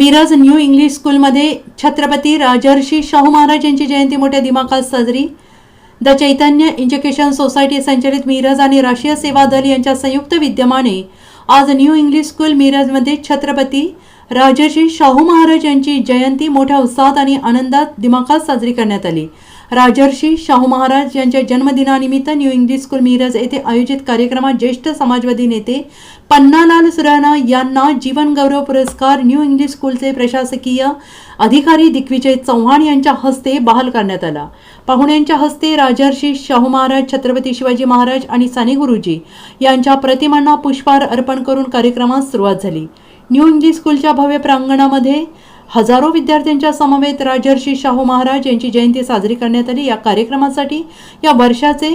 Miraj new English स्कूलमध्ये छत्रपती राजर्षी शाहू महाराज यांची जयंती मोठ्या दिमाखात साजरी. द चैतन्य एज्युकेशन सोसायटी संचलित मिरज आणि राष्ट्रीय सेवा दल यांच्या संयुक्त विद्यमाने आज न्यू इंग्लिश स्कूल मिरजमध्ये छत्रपती राजर्षी शाहू महाराज यांची जयंती मोठ्या उत्साहात आणि आनंदात दिमाखात साजरी करण्यात आली. राजर्षी शाहू महाराज यांच्या जन्मदिनानिमित्त न्यू इंग्लिश स्कूल मिरज येथे आयोजित कार्यक्रमात ज्येष्ठ समाजवादी नेते पन्नालाल सुराणा यांना जीवनगौरव पुरस्कार न्यू इंग्लिश स्कूलचे प्रशासकीय अधिकारी दिग्विजय चव्हाण यांच्या हस्ते बहाल करण्यात आला. पाहुण्यांच्या हस्ते राजर्षी शाहू महाराज छत्रपती शिवाजी महाराज आणि साने गुरुजी यांच्या प्रतिमांना पुष्पहार अर्पण करून कार्यक्रमास सुरुवात झाली. न्यू इंग्लिश स्कूलच्या भव्य प्रांगणामध्ये हजारो विद्यार्थ्यांच्या समवेत राजर्षी शाहू महाराज यांची जयंती साजरी करण्यात आली. या कार्यक्रमासाठी या वर्षाचे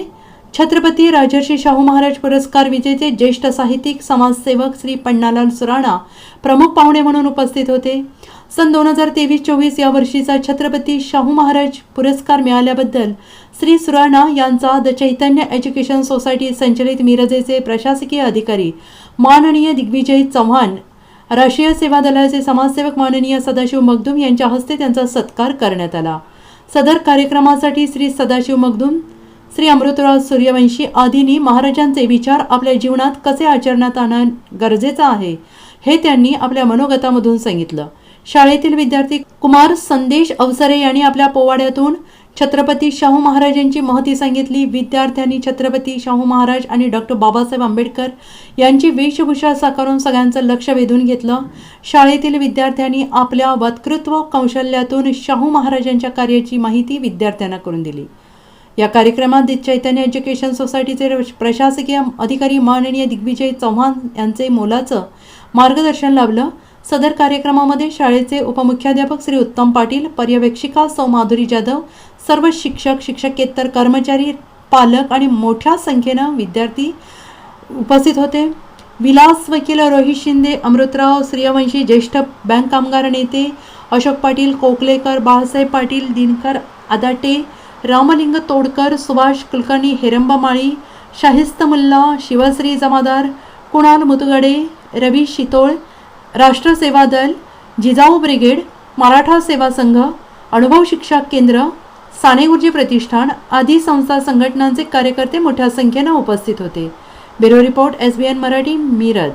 छत्रपती राजर्षी शाहू महाराज पुरस्कार विजेते ज्येष्ठ साहित्यिक समाजसेवक श्री पन्नालाल सुराणा प्रमुख पाहुणे म्हणून उपस्थित होते. सन दोन हजार तेवीस चोवीस या वर्षीचा छत्रपती शाहू महाराज पुरस्कार मिळाल्याबद्दल श्री सुराणा यांचा द चैतन्य एज्युकेशन सोसायटी संचलित मिरजेचे प्रशासकीय अधिकारी माननीय दिग्विजय चव्हाण राष्ट्रीय सेवा दलाचे समाजसेवक माननीय सदाशिव मगदूम यांच्या हस्ते त्यांचा सत्कार करण्यात आला. सदर कार्यक्रमासाठी श्री सदाशिव मगदूम श्री अमृतराव सूर्यवंशी आदींनी महाराजांचे विचार आपल्या जीवनात कसे आचरणात आणणं गरजेचं आहे हे त्यांनी आपल्या मनोगतामधून सांगितलं. शाळेतील विद्यार्थी कुमार संदेश अवसरे यांनी आपल्या पोवाड्यातून छत्रपती शाहू महाराजांची महती सांगितली. विद्यार्थ्यांनी छत्रपती शाहू महाराज आणि डॉक्टर बाबासाहेब आंबेडकर यांची वेशभूषा साकारून सगळ्यांचं लक्ष वेधून घेतलं. शाळेतील विद्यार्थ्यांनी आपल्या वक्तृत्व कौशल्यातून शाहू महाराजांच्या कार्याची माहिती विद्यार्थ्यांना करून दिली. या कार्यक्रमात दि चैतन्य एज्युकेशन सोसायटीचे प्रशासकीय अधिकारी माननीय दिग्विजय चव्हाण यांचे मोलाचं मार्गदर्शन लाभलं. सदर कार्यक्रमामध्ये शाळेचे उपमुख्याध्यापक श्री उत्तम पाटील पर्यवेक्षिका सौ माधुरी जाधव सर्व शिक्षक शिक्षकेतर कर्मचारी पालक आणि मोठ्या संख्येनं विद्यार्थी उपस्थित होते. विलास वकील रोहित शिंदे अमृतराव सूर्यवंशी ज्येष्ठ बँक कामगार नेते अशोक पाटील कोकलेकर बाळासाहेब पाटील दिनकर आदाटे रामलिंग तोडकर सुभाष कुलकर्णी हेरंबा माळी शाहिस्त मुल्ला शिवश्री जमादार कुणाल मुतगडे रवी शितोळ राष्ट्र सेवा दल जिजाऊ ब्रिगेड मराठा सेवा संघ अनुभव शिक्षा केंद्र साने गुरुजी प्रतिष्ठान आदी संस्था संघटनांचे कार्यकर्ते मोठ्या संख्येनं उपस्थित होते. Bureau report S B N Marathi Miraj.